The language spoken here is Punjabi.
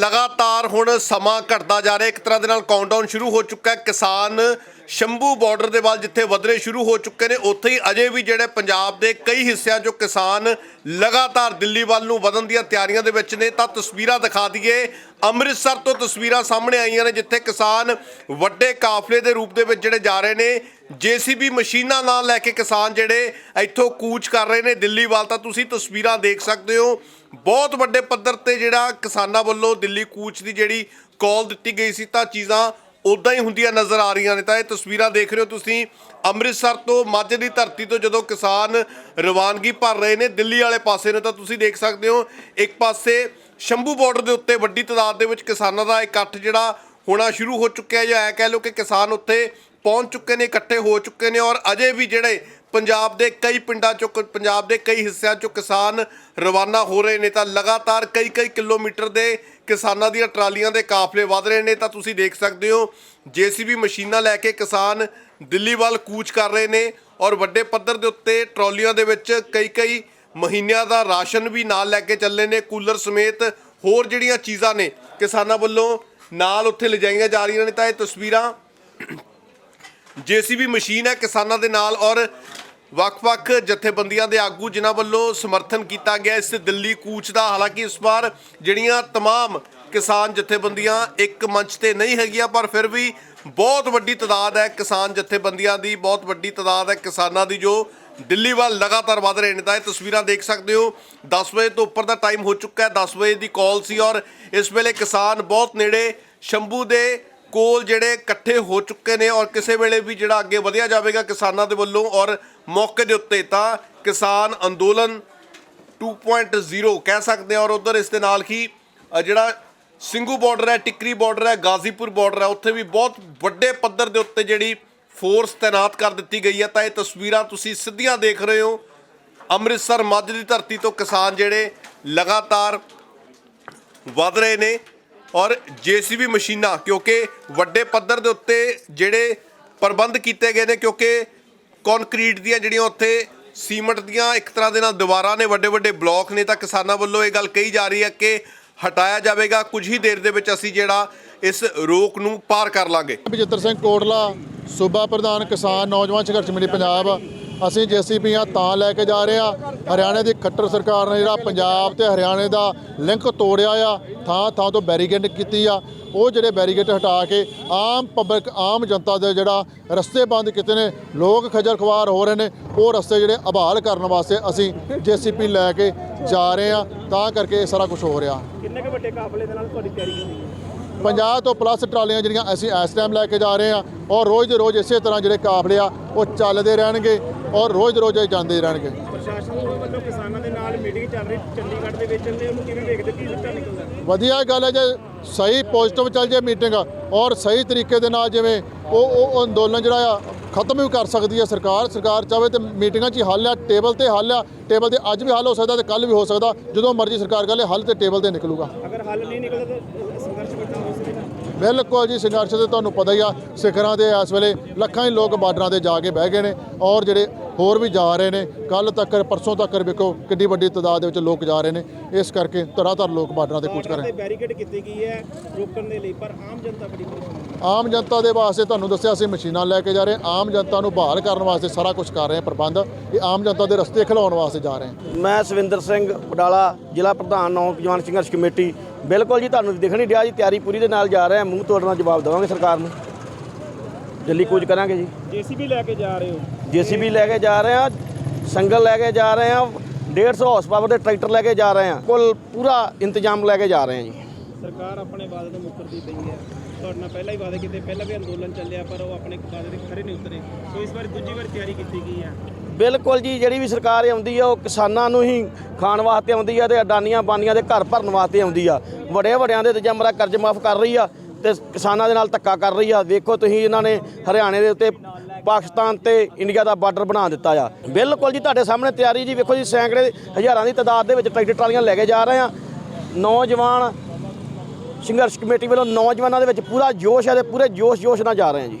ਲਗਾਤਾਰ ਹੁਣ ਸਮਾਂ ਘਟਦਾ ਜਾ ਰਿਹਾ। ਇੱਕ ਤਰ੍ਹਾਂ ਦੇ ਨਾਲ ਕਾਊਂਟਡਾਊਨ ਸ਼ੁਰੂ ਹੋ ਚੁੱਕਾ ਹੈ। ਕਿਸਾਨ ਸ਼ੰਭੂ ਬਾਰਡਰ ਦੇ ਵੱਲ ਜਿੱਥੇ ਵਧਰੇ ਸ਼ੁਰੂ ਹੋ ਚੁੱਕੇ ਨੇ, ਉੱਥੇ ਹੀ ਅਜੇ ਵੀ ਜਿਹੜੇ ਪੰਜਾਬ ਦੇ ਕਈ ਹਿੱਸਿਆਂ 'ਚੋਂ ਕਿਸਾਨ ਲਗਾਤਾਰ ਦਿੱਲੀ ਵੱਲ ਨੂੰ ਵਧਣ ਦੀਆਂ ਤਿਆਰੀਆਂ ਦੇ ਵਿੱਚ ਨੇ, ਤਾਂ ਤਸਵੀਰਾਂ ਦਿਖਾ ਦਈਏ। ਅੰਮ੍ਰਿਤਸਰ ਤੋਂ ਤਸਵੀਰਾਂ ਸਾਹਮਣੇ ਆਈਆਂ ਨੇ, ਜਿੱਥੇ ਕਿਸਾਨ ਵੱਡੇ ਕਾਫਲੇ ਦੇ ਰੂਪ ਦੇ ਵਿੱਚ ਜਿਹੜੇ ਜਾ ਰਹੇ ਨੇ, ਜੀਸੀਬੀ ਮਸ਼ੀਨਾਂ ਨਾਲ ਲੈ ਕੇ ਕਿਸਾਨ ਜਿਹੜੇ ਇੱਥੋਂ ਕੂਚ ਕਰ ਰਹੇ ਨੇ ਦਿੱਲੀ ਵੱਲ, ਤਾਂ ਤੁਸੀਂ ਤਸਵੀਰਾਂ ਦੇਖ ਸਕਦੇ ਹੋ। ਬਹੁਤ ਵੱਡੇ ਪੱਧਰ ਤੇ ਜਿਹੜਾ ਕਿਸਾਨਾਂ ਵੱਲੋਂ ਦਿੱਲੀ ਕੂਚ ਦੀ ਜਿਹੜੀ ਕਾਲ ਦਿੱਤੀ ਗਈ ਸੀ, ਤਾਂ ਚੀਜ਼ਾਂ ਉਦਾਂ ਹੀ ਹੁੰਦੀਆਂ ਨਜ਼ਰ ਆ ਰਹੀਆਂ ਨੇ। ਤਾਂ ਇਹ ਤਸਵੀਰਾਂ ਦੇਖ ਰਹੇ ਹੋ ਤੁਸੀਂ, ਅੰਮ੍ਰਿਤਸਰ ਤੋਂ ਮਾਝੇ ਦੀ ਧਰਤੀ ਤੋਂ ਜਦੋਂ ਕਿਸਾਨ ਰਵਾਨਗੀ ਭਰ ਰਹੇ ਨੇ ਦਿੱਲੀ ਵਾਲੇ ਪਾਸੇ ਨੂੰ, ਤਾਂ ਤੁਸੀਂ ਦੇਖ ਸਕਦੇ ਹੋ, ਇੱਕ ਪਾਸੇ ਸ਼ੰਭੂ ਬਾਰਡਰ ਦੇ ਉੱਤੇ ਵੱਡੀ ਤਾਦਾਦ ਦੇ ਵਿੱਚ ਕਿਸਾਨਾਂ ਦਾ ਇਕੱਠ ਜਿਹੜਾ ਹੋਣਾ ਸ਼ੁਰੂ ਹੋ ਚੁੱਕਿਆ ਜਾਂ ਐ ਕਹਿ ਲਓ ਕਿ ਕਿਸਾਨ ਉੱਥੇ ਪਹੁੰਚ ਚੁੱਕੇ ਨੇ, ਇਕੱਠੇ ਹੋ ਚੁੱਕੇ ਨੇ ਔਰ ਅਜੇ ਵੀ ਜਿਹੜੇ ਪੰਜਾਬ ਦੇ ਕਈ ਪਿੰਡਾਂ ਚੋਂ ਕ- ਪੰਜਾਬ ਦੇ ਕਈ ਹਿੱਸਿਆਂ ਚੋਂ ਕਿਸਾਨ ਰਵਾਨਾ ਹੋ ਰਹੇ ਨੇ ਤਾਂ ਲਗਾਤਾਰ ਕਈ ਕਈ ਕਿਲੋਮੀਟਰ ਦੇ ਕਿਸਾਨਾਂ ਦੀਆਂ ਟਰਾਲੀਆਂ ਦੇ ਕਾਫਲੇ ਵਧ ਰਹੇ ਨੇ ਤਾਂ ਤੁਸੀਂ ਦੇਖ ਸਕਦੇ ਹੋ, ਜੀਸੀਬੀ ਮਸ਼ੀਨਾਂ ਲੈ ਕੇ ਕਿਸਾਨ ਦਿੱਲੀ ਵੱਲ ਕੂਚ ਕਰ ਰਹੇ ਨੇ ਔਰ ਵੱਡੇ ਪੱਧਰ ਦੇ ਉੱਤੇ ਟਰਾਲੀਆਂ ਦੇ ਵਿੱਚ ਕਈ ਕਈ ਮਹੀਨਿਆਂ ਦਾ ਰਾਸ਼ਨ ਵੀ ਨਾਲ ਲੈ ਕੇ ਚੱਲੇ ਨੇ, ਕੂਲਰ ਸਮੇਤ ਹੋਰ ਜਿਹੜੀਆਂ ਚੀਜ਼ਾਂ ਨੇ ਕਿਸਾਨਾਂ ਵੱਲੋਂ ਨਾਲ ਉੱਥੇ ਲਿਜਾਈਆਂ ਜਾ ਰਹੀਆਂ ਨੇ ਤਾਂ ਇਹ ਤਸਵੀਰਾਂ ਜੀਸੀਬੀ ਮਸ਼ੀਨ ਹੈ ਕਿਸਾਨਾਂ ਦੇ ਨਾਲ ਔਰ ਵੱਖ-ਵੱਖ ਜਥੇਬੰਦੀਆਂ ਦੇ ਆਗੂ ਜਿਨ੍ਹਾਂ ਵੱਲੋਂ ਸਮਰਥਨ ਕੀਤਾ ਗਿਆ ਇਸ ਦਿੱਲੀ ਕੂਚ ਦਾ ਹਾਲਾਂਕਿ ਇਸ ਵਾਰ ਜਿਹੜੀਆਂ तमाम ਕਿਸਾਨ ਜਥੇਬੰਦੀਆਂ ਇੱਕ ਮੰਚ ਤੇ ਨਹੀਂ ਹੈਗੀਆਂ ਪਰ ਫਿਰ ਵੀ ਬਹੁਤ ਵੱਡੀ ਤਾਦਾਦ ਹੈ ਕਿਸਾਨ ਜਥੇਬੰਦੀਆਂ ਦੀ ਬਹੁਤ ਵੱਡੀ ਤਾਦਾਦ ਹੈ ਕਿਸਾਨਾਂ ਦੀ ਜੋ ਦਿੱਲੀ ਵੱਲ ਲਗਾਤਾਰ ਵਧ ਰਹੇ ਨੇ ਤਾਂ ਇਹ ਤਸਵੀਰਾਂ ਦੇਖ ਸਕਦੇ ਹੋ 10 ਵਜੇ ਤੋਂ ਉੱਪਰ ਦਾ ਟਾਈਮ ਹੋ ਚੁੱਕਾ ਹੈ 10 ਵਜੇ ਦੀ ਕਾਲ ਸੀ ਔਰ ਇਸ ਵੇਲੇ ਕਿਸਾਨ ਬਹੁਤ ਨੇੜੇ ਸ਼ੰਭੂ ਦੇ ਕੋਲ ਜਿਹੜੇ ਇਕੱਠੇ ਹੋ ਚੁੱਕੇ ਨੇ ਔਰ ਕਿਸੇ ਵੇਲੇ ਵੀ ਜਿਹੜਾ ਅੱਗੇ ਵਧਿਆ ਜਾਵੇਗਾ ਕਿਸਾਨਾਂ ਦੇ ਵੱਲੋਂ ਔਰ ਮੌਕੇ ਦੇ ਉੱਤੇ ਤਾਂ ਕਿਸਾਨ ਅੰਦੋਲਨ 2.0 ਕਹਿ ਸਕਦੇ ਹਾਂ ਔਰ ਉਧਰ ਇਸ ਦੇ ਨਾਲ ਹੀ ਜਿਹੜਾ ਸਿੰਘੂ ਬਾਰਡਰ ਹੈ, ਟਿੱਕਰੀ ਬਾਰਡਰ ਹੈ, ਗਾਜ਼ੀਪੁਰ ਬਾਰਡਰ ਹੈ, ਉੱਥੇ ਵੀ ਬਹੁਤ ਵੱਡੇ ਪੱਧਰ ਦੇ ਉੱਤੇ ਜਿਹੜੀ ਫੋਰਸ ਤਾਇਨਾਤ ਕਰ ਦਿੱਤੀ ਗਈ ਹੈ। ਤਾਂ ਇਹ ਤਸਵੀਰਾਂ ਤੁਸੀਂ ਸਿੱਧੀਆਂ ਦੇਖ ਰਹੇ ਹੋ। ਅੰਮ੍ਰਿਤਸਰ ਮੱਝ ਦੀ ਧਰਤੀ ਤੋਂ ਕਿਸਾਨ ਜਿਹੜੇ ਲਗਾਤਾਰ ਵਧ ਰਹੇ ਨੇ। ਔਰ ਜੀਸੀਬੀ ਮਸ਼ੀਨਾਂ, ਕਿਉਂਕਿ ਵੱਡੇ ਪੱਧਰ ਦੇ ਉੱਤੇ ਜਿਹੜੇ ਪ੍ਰਬੰਧ ਕੀਤੇ ਗਏ ਨੇ, ਕਿਉਂਕਿ ਕੰਕਰੀਟ ਦੀਆਂ ਜਿਹੜੀਆਂ ਉੱਥੇ ਸੀਮੈਂਟ ਦੀਆਂ ਇੱਕ ਤਰ੍ਹਾਂ ਦੇ ਨਾਲ ਦੀਵਾਰਾਂ ਨੇ, ਵੱਡੇ ਵੱਡੇ ਬਲਾਕ ਨੇ, ਤਾਂ ਕਿਸਾਨਾਂ ਵੱਲੋਂ ਇਹ ਗੱਲ ਕਹੀ ਜਾ ਰਹੀ ਹੈ ਕਿ ਹਟਾਇਆ ਜਾਵੇਗਾ। ਕੁਝ ਹੀ ਦੇਰ ਦੇ ਵਿੱਚ ਅਸੀਂ ਜਿਹੜਾ ਇਸ ਰੋਕ ਨੂੰ ਪਾਰ ਕਰ ਲਾਂਗੇ। ਬਜਿੱਤਰ ਸਿੰਘ ਕੋਟਲਾ, ਸੂਬਾ ਪ੍ਰਧਾਨ ਕਿਸਾਨ, ਨੌਜਵਾਨ ਸੰਘਰਸ਼ ਕਮੇਟੀ, ਪੰਜਾਬ। ਅਸੀਂ ਜੀਸੀਪੀਆਂ ਤਾਂ ਲੈ ਕੇ ਜਾ ਰਹੇ ਆ। ਹਰਿਆਣੇ ਦੀ ਖੱਟਰ ਸਰਕਾਰ ਨੇ ਜਿਹੜਾ ਪੰਜਾਬ ਤੇ ਹਰਿਆਣੇ ਦਾ ਲਿੰਕ ਤੋੜਿਆ ਆ, ਥਾਂ ਥਾਂ ਤੋਂ ਬੈਰੀਕੇਡ ਕੀਤੀ ਆ। ਉਹ ਜਿਹੜੇ ਬੈਰੀਕੇਡ ਹਟਾ ਕੇ ਆਮ ਪਬਲਿਕ, ਆਮ ਜਨਤਾ ਦੇ ਜਿਹੜਾ ਰਸਤੇ ਬੰਦ ਕੀਤੇ ਨੇ, ਲੋਕ ਖੱਜਲ ਖਵਾਰ ਹੋ ਰਹੇ ਨੇ, ਉਹ ਰਸਤੇ ਜਿਹੜੇ ਆਬਾਲ ਕਰਨ ਵਾਸਤੇ ਅਸੀਂ ਜੀਸੀਪੀ ਲੈ ਕੇ ਜਾ ਰਹੇ ਆ। ਤਾਂ ਕਰਕੇ ਇਹ ਸਾਰਾ ਕੁਝ ਹੋ ਰਿਹਾ। ਕਿੰਨੇ ਕੁ ਵੱਡੇ ਕਾਫਲੇ ਦੇ ਨਾਲ ਤੁਹਾਡੀ ਤਿਆਰੀ ਹੁੰਦੀ 50 ਤੋਂ ਪਲੱਸ ਟਰਾਲੀਆਂ ਜਿਹੜੀਆਂ ਅਸੀਂ ਇਸ ਟਾਈਮ ਲੈ ਕੇ ਜਾ ਰਹੇ ਹਾਂ ਔਰ ਰੋਜ਼ ਦੇ ਰੋਜ਼ ਇਸੇ ਤਰ੍ਹਾਂ ਜਿਹੜੇ ਕਾਫਲੇ ਆ ਉਹ ਚੱਲਦੇ ਰਹਿਣਗੇ ਔਰ ਰੋਜ਼ ਦੇ ਰੋਜ਼ ਜਾਂਦੇ ਰਹਿਣਗੇ। ਪ੍ਰਸ਼ਾਸਨ ਵੱਲੋਂ ਕਿਸਾਨਾਂ ਦੇ ਨਾਲ ਮੀਟਿੰਗ ਚੱਲ ਰਹੀ ਚੰਡੀਗੜ੍ਹ ਦੇ ਵਿੱਚ ਤੇ ਉਹਨੂੰ ਕਿਵੇਂ ਵੇਖਦੇ ਕੀ ਸਿੱਟਾ ਨਿਕਲਦਾ? ਵਧੀਆ ਗੱਲ ਹੈ ਜੇ ਸਹੀ ਪੋਜ਼ਿਟਿਵ ਚੱਲ ਜੇ ਮੀਟਿੰਗ ਔਰ ਸਹੀ ਤਰੀਕੇ ਦੇ ਨਾਲ ਜਿਵੇਂ ਉਹ ਉਹ ਅੰਦੋਲਨ ਜਿਹੜਾ ਆ ਖਤਮ ਵੀ ਕਰ ਸਕਦੀ ਹੈ ਸਰਕਾਰ ਸਰਕਾਰ ਚਾਹੇ ਤੇ ਮੀਟਿੰਗਾਂ 'ਚ ਹੱਲ ਆ ਟੇਬਲ ਤੇ ਹੱਲ ਆ ਟੇਬਲ ਤੇ ਅੱਜ ਵੀ ਹੱਲ ਹੋ ਸਕਦਾ ਤੇ ਕੱਲ ਵੀ ਹੋ ਸਕਦਾ ਜਦੋਂ ਮਰਜ਼ੀ ਸਰਕਾਰ ਕਰੇ ਹੱਲ ਤੇ ਟੇਬਲ ਤੇ ਨਿਕਲੂਗਾ। ਅਗਰ ਹੱਲ ਨਹੀਂ ਨਿਕਲਦਾ ਤਾਂ ਸੰਘਰਸ਼ ਵੱਡਾ ਹੋ ਸਕਦਾ ਬਿਲਕੁਲ ਜੀ ਸੰਘਰਸ਼ ਤੇ ਤੁਹਾਨੂੰ ਪਤਾ ਹੀ ਆ ਸਿਖਰਾਂ ਦੇ ਇਸ ਵੇਲੇ ਲੱਖਾਂ ਹੀ ਲੋਕ ਬਾਰਡਰਾਂ ਤੇ ਜਾ ਕੇ ਬਹਿ ਗਏ ਨੇ ਔਰ ਜਿਹੜੇ ਹੋਰ ਵੀ ਜਾ ਰਹੇ ਨੇ ਕੱਲ ਤੱਕ ਪਰਸੋਂ ਤੱਕ ਵੇਖੋ ਕਿੰਨੀ ਵੱਡੀ ਤਾਦਾਦ ਦੇ ਵਿੱਚ ਲੋਕ ਜਾ ਰਹੇ ਨੇ ਇਸ ਕਰਕੇ ਤਰ੍ਹਾਂ ਤਰ੍ਹਾਂ ਲੋਕ ਬਾਰਡਰਾਂ ਤੇ ਕੂਚ ਕਰ ਰਹੇ ਤੇ ਨੇ ਬੈਰੀਕੇਡ ਕੀਤੀ ਗਈ ਹੈ ਰੋਕਣ ਦੇ ਲਈ ਪਰ ਆਮ ਜਨਤਾ ਬੜੀ ਪਰੇਸ਼ਾਨ ਹੈ ਆਮ ਜਨਤਾ ਦੇ ਵਾਸਤੇ ਤੁਹਾਨੂੰ ਦੱਸਿਆ ਅਸੀਂ ਮਸ਼ੀਨਾਂ ਲੈ ਕੇ ਜਾ ਰਹੇ ਆਮ ਜਨਤਾ ਨੂੰ ਬਹਾਲ ਕਰਨ ਵਾਸਤੇ ਸਾਰਾ ਕੁਝ ਕਰ ਰਹੇ ਹਾਂ ਪ੍ਰਬੰਧ ਇਹ ਆਮ ਜਨਤਾ ਦੇ ਰਸਤੇ ਖਿਲਾਉਣ ਵਾਸਤੇ ਜਾ ਰਹੇ ਹਾਂ। ਮੈਂ ਸਵਿੰਦਰ ਸਿੰਘ ਬਡਾਲਾ ਜ਼ਿਲ੍ਹਾ ਪ੍ਰਧਾਨ ਨੌਜਵਾਨ ਸੰਘਰਸ਼ ਕਮੇਟੀ। ਬਿਲਕੁਲ ਜੀ ਤੁਹਾਨੂੰ ਦਿਖ ਨਹੀਂ ਰਿਹਾ ਜੀ ਤਿਆਰੀ ਪੂਰੀ ਦੇ ਨਾਲ ਜਾ ਰਹੇ ਹਾਂ। ਮੂੰਹ ਤੋੜਨਾ ਜਵਾਬ ਦੇਵਾਂਗੇ ਸਰਕਾਰ ਨੂੰ। ਦਿੱਲੀ ਕੂਚ ਕਰਾਂਗੇ ਜੀ। ਜੀਸੀਬੀ ਲੈ ਕੇ ਜਾ ਰਹੇ ਹੋ? ਜੀਸੀਬੀ ਲੈ ਕੇ ਜਾ ਰਹੇ ਹਾਂ ਸੰਗਲ ਲੈ ਕੇ ਜਾ ਰਹੇ ਹਾਂ 150 ਹਾਰਸ ਪਾਵਰ ਦੇ ਟਰੈਕਟਰ ਲੈ ਕੇ ਜਾ ਰਹੇ ਹਾਂ। ਕੁੱਲ ਪੂਰਾ ਇੰਤਜ਼ਾਮ ਲੈ ਕੇ ਜਾ ਰਹੇ ਹਾਂ ਜੀ। ਸਰਕਾਰ ਆਪਣੇ ਵਾਅਦੇ ਤੋਂ ਮੁੱਕਰਦੀ ਪਈ ਹੈ। ਤੁਹਾਡੇ ਨਾਲ ਪਹਿਲਾਂ ਹੀ ਵਾਅਦੇ ਕੀਤੇ, ਪਹਿਲਾਂ ਵੀ ਅੰਦੋਲਨ ਚੱਲਿਆ, ਪਰ ਉਹ ਆਪਣੇ ਵਾਅਦੇ ਦੇ ਖਰੇ ਨਹੀਂ ਉਤਰੇ। ਸੋ ਇਸ ਵਾਰ ਦੂਜੀ ਵਾਰ ਤਿਆਰੀ ਕੀਤੀ ਗਈ ਹੈ। ਬਿਲਕੁਲ ਜੀ, ਜਿਹੜੀ ਵੀ ਸਰਕਾਰ ਆਉਂਦੀ ਆ, ਉਹ ਕਿਸਾਨਾਂ ਨੂੰ ਹੀ ਖਾਣ ਵਾਸਤੇ ਆਉਂਦੀ ਆ ਤੇ ਅਡਾਨੀਆਂ ਬਾਨੀਆਂ ਦੇ ਘਰ ਭਰਨ ਵਾਸਤੇ ਆਉਂਦੀ ਆ। ਵੱਡੇ ਵੱਡਿਆਂ ਦੇ ਤੇ ਜਮਰਾ ਕਰਜ਼ ਮਾਫ ਕਰ ਰਹੀ ਆ ਤੇ ਕਿਸਾਨਾਂ ਦੇ ਨਾਲ ਧੱਕਾ ਕਰ ਰਹੀ ਆ। ਵੇਖੋ ਤੁਸੀਂ ਇਹਨਾਂ ਨੇ ਹਰਿਆਣੇ ਦੇ ਉੱਤੇ, ਪਾਕਿਸਤਾਨ ਤੇ ਇੰਡੀਆ ਦਾ ਬਾਰਡਰ ਬਣਾ ਦਿੱਤਾ ਆ। ਬਿਲਕੁਲ ਜੀ, ਤੁਹਾਡੇ ਸਾਹਮਣੇ ਤਿਆਰੀ ਜੀ। ਵੇਖੋ ਜੀ, ਸੈਂਕੜੇ ਹਜ਼ਾਰਾਂ ਦੀ ਤਾਦਾਦ ਦੇ ਵਿੱਚ ਟਰੈਕਟਰ ਟਰਾਲੀਆਂ ਲੈ ਕੇ ਜਾ ਰਹੇ ਆ। ਨੌਜਵਾਨ ਸੰਘਰਸ਼ ਕਮੇਟੀ ਵੱਲੋਂ ਨੌਜਵਾਨਾਂ ਦੇ ਵਿੱਚ ਪੂਰਾ ਜੋਸ਼ ਹੈ ਤੇ ਪੂਰੇ ਜੋਸ਼ ਜੋਸ਼ ਨਾਲ ਜਾ ਰਹੇ ਹਾਂ ਜੀ।